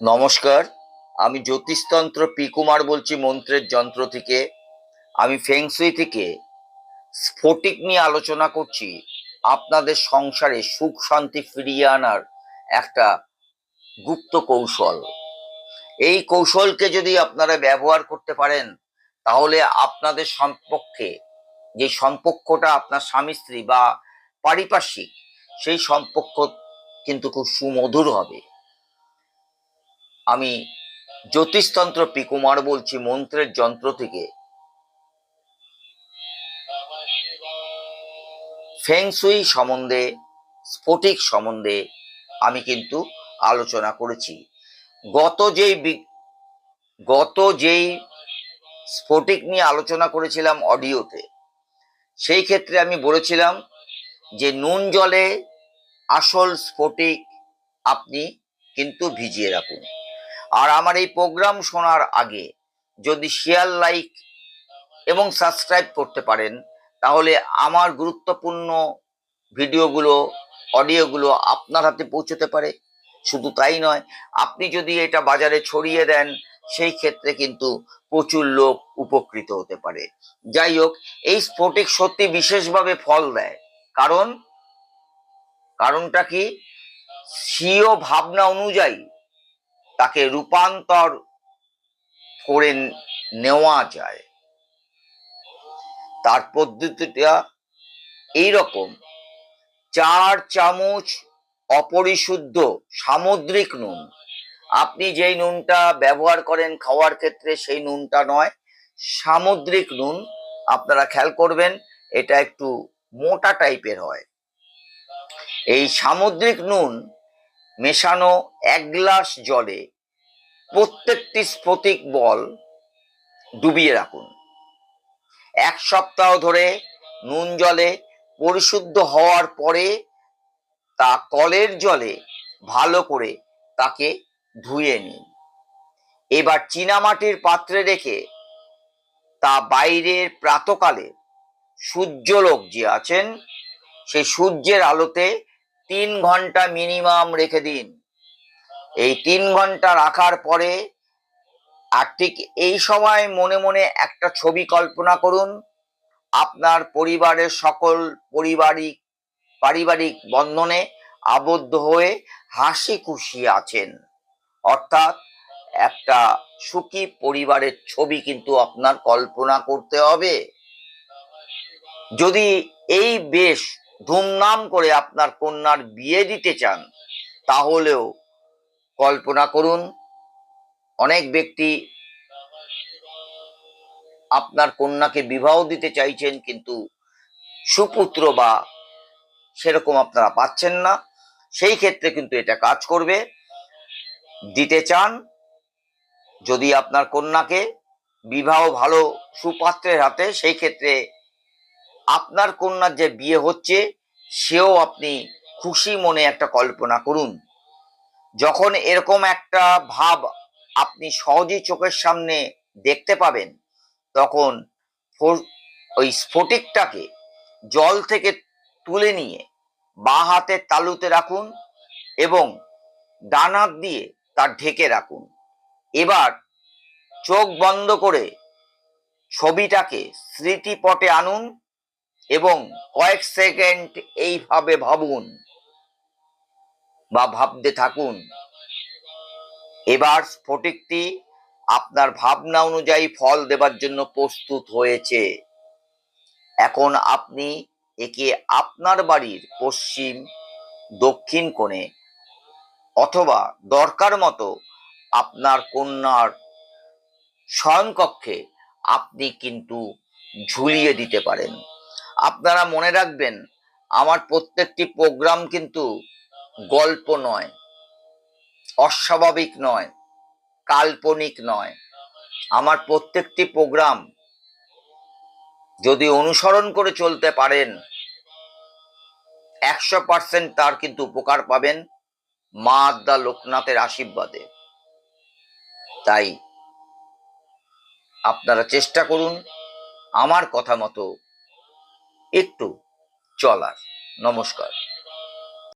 নমস্কার, আমি জ্যোতিষতন্ত্র পি কুমার বলছি মন্ত্রের যন্ত্র থেকে। আমি ফেংসুই থেকে স্ফটিক নিয়ে আলোচনা করছি আপনাদের সংসারে সুখ শান্তি ফিরিয়ে আনার একটা গুপ্ত কৌশল। এই কৌশলকে যদি আপনারা ব্যবহার করতে পারেন, তাহলে আপনাদের সম্পর্কে যে সম্পর্কটা আপনার স্বামী স্ত্রী বা পারিপার্শ্বিক, সেই সম্পর্ক কিন্তু খুব সুমধুর হবে। আমি জ্যোতিষতন্ত্র পিকুমার বলছি, মন্ত্রের যন্ত্র থেকে। ফেংসুই সম্বন্ধে, স্ফটিক সম্বন্ধে আমি কিন্তু আলোচনা করেছি। গত যেই গত যেই স্ফটিক নিয়ে আলোচনা করেছিলাম অডিওতে, সেই ক্ষেত্রে আমি বলেছিলাম যে নুন জলে আসল স্ফটিক আপনি কিন্তু ভিজিয়ে রাখুন। আর আমার এই প্রোগ্রাম শোনার আগে যদি শেয়ার লাইক এবং সাবস্ক্রাইব করতে পারেন, তাহলে আমার গুরুত্বপূর্ণ ভিডিওগুলো, অডিওগুলো আপনার হাতে পৌঁছতে পারে। শুধু তাই নয়, আপনি যদি এটা বাজারে ছড়িয়ে দেন, সেই ক্ষেত্রে কিন্তু প্রচুর লোক উপকৃত হতে পারে। যাই হোক, এই স্ফটিক সত্যি বিশেষভাবে ফল দেয়। কারণ? কারণটা কি? স্বীয় ভাবনা অনুযায়ী তাকে রূপান্তর করে নেওয়া যায়। তার পদ্ধতিটা এইরকম। চার চামচ অপরিশুদ্ধ সামুদ্রিক নুন। আপনি যেই নুনটা ব্যবহার করেন খাওয়ার ক্ষেত্রে সেই নুনটা নয়, সামুদ্রিক নুন। আপনারা খেয়াল করবেন, এটা একটু মোটা টাইপের হয়। এই সামুদ্রিক নুন মেশানো এক গ্লাস জলে প্রত্যেকটি স্ফটিক বল ডুবিয়ে রাখুন। এক সপ্তাহ ধরে নুন জলে পরিশুদ্ধ হওয়ার পরে তা কলের জলে ভালো করে তাকে ধুয়ে নিন। এবার চীনামাটির পাত্রে রেখে তা বাইরের প্রাতকালে সূর্যলোক যে আছেন, সেই সূর্যের আলোতে তিন ঘণ্টা মিনিমাম রেখে দিন। এই তিন ঘণ্টা রাখার পরে আর ঠিক এই সময় মনে মনে একটা ছবি কল্পনা করুন। আপনার পরিবারের সকল পারিবারিক পারিবারিক বন্ধনে আবদ্ধ হয়ে হাসি খুশি আছেন। অর্থাৎ একটা সুখী পরিবারের ছবি কিন্তু আপনার কল্পনা করতে হবে। যদি এই বেশ ধুমধাম করে আপনার কন্যার বিয়ে দিতে চান, তাহলেও কল্পনা করুন, অনেক ব্যক্তি আপনার কন্যাকে বিবাহ দিতে চাইছেন, কিন্তু সুপুত্র বা সেরকম আপনারা পাচ্ছেন না। সেই ক্ষেত্রে কিন্তু এটা কাজ করবে। দিতে চান, যদি আপনার কন্যাকে বিবাহ ভালো সুপাত্রের হাতে, সেই ক্ষেত্রে আপনার কন্যার যে বিয়ে হচ্ছে, সেও আপনি খুশি মনে একটা কল্পনা করুন। যখন এরকম একটা ভাব আপনি সহজেই চোখের সামনে দেখতে পাবেন, তখন ওই স্ফটিকটাকে জল থেকে তুলে নিয়ে বাঁ হাতের তালুতে রাখুন এবং ডান হাত দিয়ে তার ঢেকে রাখুন। এবার চোখ বন্ধ করে ছবিটাকে স্মৃতিপটে আনুন। এবং কয়েক সেকেন্ড এইভাবে ভাবুন বা ভাবতে থাকুন। এবার স্ফটিকটি আপনার ভাবনা অনুযায়ী ফল দেবার জন্য প্রস্তুত হয়েছে। এখন আপনি একে আপনার বাড়ির পশ্চিম, দক্ষিণ কোণে অথবা দরকার মতো আপনার কন্যার শয়নকক্ষে আপনি কিন্তু ঝুলিয়ে দিতে পারেন। আপনারা মনে রাখবেন, আমার প্রত্যেকটি প্রোগ্রাম কিন্তু গল্প নয়, অস্বাভাবিক নয়, কাল্পনিক নয়। আমার প্রত্যেকটি প্রোগ্রাম যদি অনুসরণ করে চলতে পারেন, একশো পার্সেন্ট তার কিন্তু উপকার পাবেন মা আদ্যা লোকনাথের আশীর্বাদে। তাই আপনারা চেষ্টা করুন, আমার কথা মতো একটু চলার। নমস্কার।